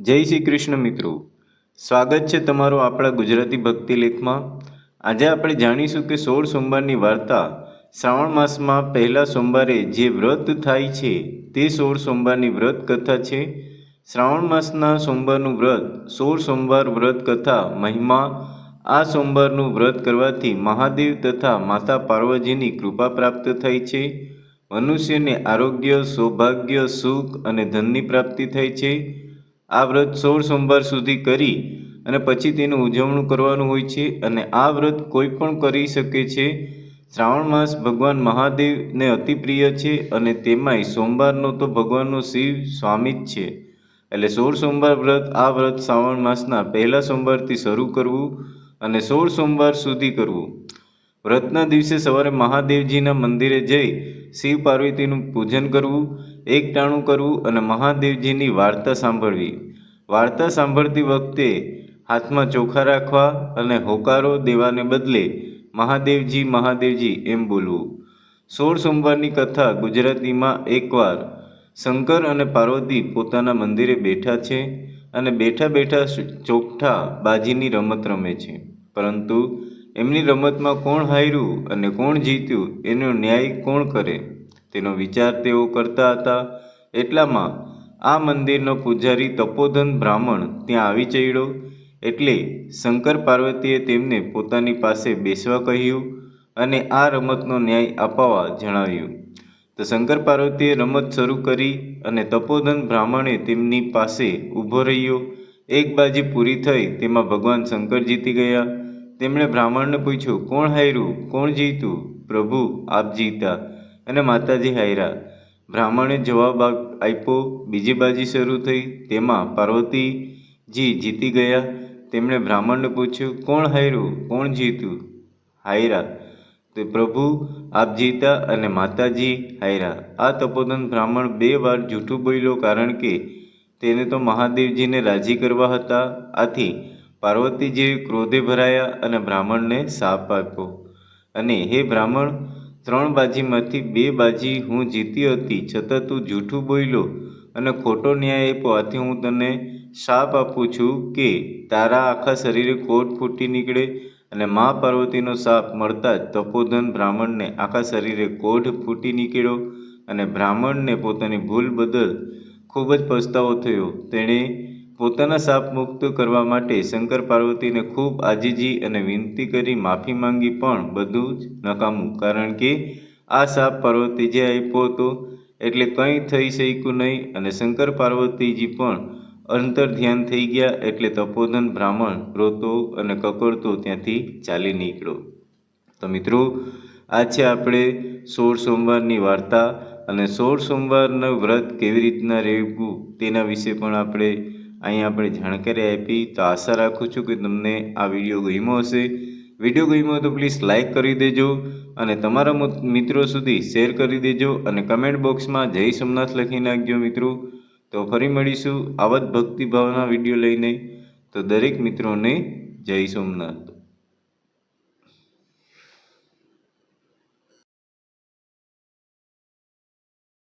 જય શ્રી કૃષ્ણ મિત્રો. સ્વાગત છે તમારું આપણા ગુજરાતી ભક્તિ લેખમાં. આજે આપણે જાણીશું કે સોળ સોમવારની વાર્તા શ્રાવણ માસમાં પહેલા સોમવારે જે વ્રત થાય છે તે સોળ સોમવારની વ્રત કથા છે. શ્રાવણ માસના સોમવારનું વ્રત, સોળ સોમવાર વ્રત કથા મહિમા, આ સોમવારનું વ્રત કરવાથી મહાદેવ તથા માતા પાર્વતીની કૃપા પ્રાપ્ત થાય છે. મનુષ્યને આરોગ્ય, સૌભાગ્ય, સુખ અને ધનની પ્રાપ્તિ થાય છે. આ વ્રત સોળ સોમવાર સુધી કરી અને પછી તેનું ઉજવણું કરવાનું હોય છે અને આ વ્રત કોઈ પણ કરી શકે છે. શ્રાવણ માસ ભગવાન મહાદેવને અતિ પ્રિય છે અને તેમાંય સોમવારનો તો ભગવાનનો શિવ સ્વામી જ છે. એટલે સોળ સોમવાર વ્રત, આ વ્રત શ્રાવણ માસના પહેલા સોમવારથી શરૂ કરવું અને સોળ સોમવાર સુધી કરવું. વ્રતના દિવસે સવારે મહાદેવજીના મંદિરે જઈ શિવ પાર્વતીનું પૂજન કરવું એકટાણું કરવું અને મહાદેવજીની વાર્તા સાંભળવી. વાર્તા સાંભળતી વખતે હાથમાં ચોખા રાખવા અને હોકારો દેવાને બદલે, મહાદેવજી મહાદેવજી, એમ બોલવું. સોળ સોમવારની કથા ગુજરાતીમાં એકવાર શંકર અને પાર્વતી પોતાના મંદિરે બેઠા છે અને બેઠા બેઠા ચોકઠા બાજીની રમત રમે છે. પરંતુ એમની રમતમાં કોણ હાર્યું અને કોણ જીત્યું, એનો ન્યાય કોણ કરે, તેનો વિચાર તેઓ કરતા હતા. એટલામાં આ મંદિરનો પૂજારી તપોધન બ્રાહ્મણ ત્યાં આવી ચડ્યો. એટલે શંકર પાર્વતીએ તેમને પોતાની પાસે બેસવા કહ્યું અને આ રમતનો ન્યાય અપાવવા જણાવ્યું. તો શંકર પાર્વતીએ રમત શરૂ કરી અને તપોધન બ્રાહ્મણે તેમની પાસે ઊભો રહ્યો. એક બાજી પૂરી થઈ તેમાં ભગવાન શંકર જીતી ગયા. તેમણે બ્રાહ્મણને પૂછ્યું, કોણ હાર્યું? કોણ જીત્યું પ્રભુ આપ જીતા. અને માતાજી હાર્યા. બ્રાહ્મણે જવાબ આપ્યો. બીજી બાજી શરૂ થઈ. તેમાં પાર્વતીજી જીતી ગયા. તેમણે બ્રાહ્મણને પૂછ્યું, કોણ હાર્યું? કોણ જીત્યું? હાયરા. તે પ્રભુ, આપ જીતા અને માતાજી હાયરા. આ તપોધન બ્રાહ્મણ બે વાર જૂઠું બોલ્યો કારણ કે તેને તો મહાદેવજીને રાજી કરવા હતા. આથી પાર્વતીજીએ ક્રોધે ભરાયા અને બ્રાહ્મણને શાપ આપ્યો. અને હે બ્રાહ્મણ ત્રણ બાજીમાંથી બે બાજી હું જીતી હતી, છતાં તું જૂઠું બોલ્યો અને ખોટો ન્યાય આપ્યો. આથી હું તને શાપ આપું છું કે તારા આખા શરીરે કોટ ફૂટી નીકળે અને મા પાર્વતીનો શાપ મળતા જ તપોધન બ્રાહ્મણને આખા શરીરે કોઢ ફૂટી નીકળ્યો અને બ્રાહ્મણને પોતાની ભૂલ બદલ ખૂબ જ પસ્તાવો થયો. તેણે પોતાના સાપ મુક્ત કરવા માટે શંકર પાર્વતીને ખૂબ આજીજી અને વિનંતી કરી માફી માંગી પણ બધું જ નકામું. કારણ કે આ સાપ પાર્વતી જે આપ્યો હતો, એટલે કંઈ થઈ શક્યું નહીં અને શંકર પાર્વતીજી પણ અંતર ધ્યાન થઈ ગયા એટલે તપોધન બ્રાહ્મણ રોતો અને કકડતો ત્યાંથી ચાલી નીકળ્યો. તો મિત્રો, આ છે આપણે સોળ સોમવારની વાર્તા અને સોળ સોમવારનું વ્રત કેવી રીતના રહેવું તેના વિશે પણ આપણે અહીં આપણે જાણકારી આપી તો આશા રાખું છું કે તમને આ વીડિયો ગમ્યો હશે. વીડિયો ગમ્યો તો પ્લીઝ લાઇક કરી દેજો અને તમારા મિત્રો સુધી શેર કરી દેજો અને કમેન્ટ બોક્સમાં જય સોમનાથ લખી નાખજો મિત્રો. તો ફરી મળીશું આવા જ ભક્તિભાવના વીડિયો લઈને. તો દરેક મિત્રોને જય સોમનાથ.